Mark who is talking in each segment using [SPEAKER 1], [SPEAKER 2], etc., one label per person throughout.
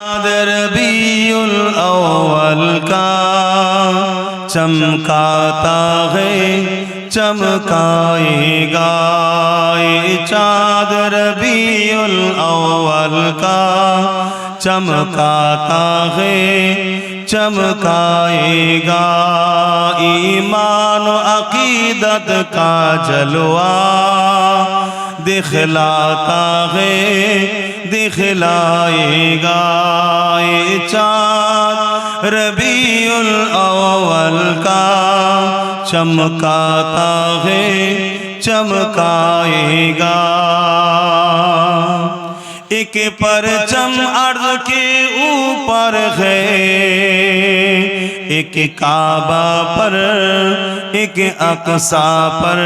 [SPEAKER 1] रबीउल अव्वल का चमकाता है चमकाएगा ये चाँद रबीउल अव्वल का चमकाता है चमकाएगा ईमान व अकीदत का जलवा दिखलाता है दिखलाएगा ये चाँद रबीउल अव्वल का चमकाता है, चमकाएगा। एक परचम अर्ज़ के ऊपर है, एक काबा पर, एक अकसा पर।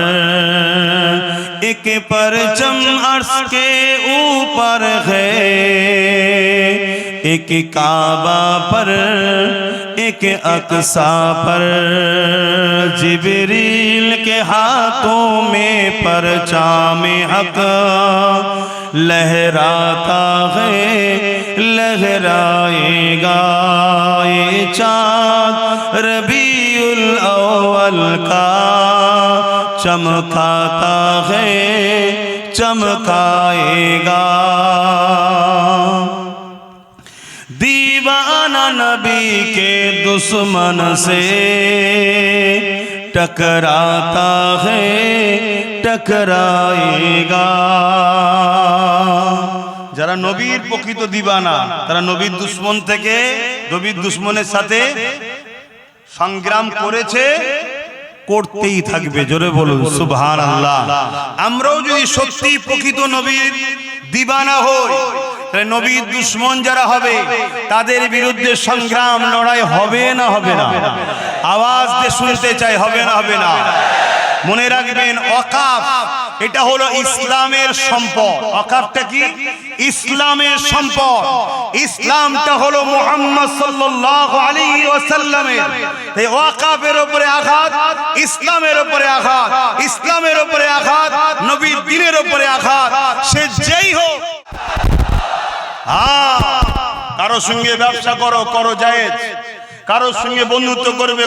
[SPEAKER 1] एक परचम अर्श के ऊपर है। एक काबा पर, एक अक्सा पर, जिबरील के हाथों में परचाम हक। लहराता है, लहराएगा ये चाँद। रबीउल अव्वल का चमकाता है चमकाएगा दीवाना नबी के दुश्मन से टकराता है टकराएगा যারা নবীর প্রকৃত দিবানা তারা নবীর দুশ্মন থেকে নবীর দুশ্মনের সাথে সংগ্রাম করেছে করতেই থাকবে জোরে বলুন সুবহান আল্লাহ আমরাও যদি সত্যি প্রকৃত নবীর দিবানা হই তাহলে নবীর দুশ্মন যারা হবে তাদের বিরুদ্ধে সংগ্রাম লড়াই হবে না হবে না। আওয়াজ দিয়ে শুনতে চাই হবে না। হবে না। মনে রাখবেন অকাফ এটা হলো ইসলামের সম্পদ। অকাফটা কি? ইসলামের সম্পদ। ইসলামটা হলো মুহাম্মদ সাল্লাল্লাহু আলাইহি ওয়াসাল্লামের। এই ওয়াকাফের উপরে আঘাত ইসলামের উপরে আঘাত, ইসলামের উপরে আঘাত, নবীর দিনের উপরে আঘাত, সে যেই হোক। কারও সঙ্গে ব্যবসা করো করো জায়েজ। কারও সঙ্গে বন্ধুত্ব করবে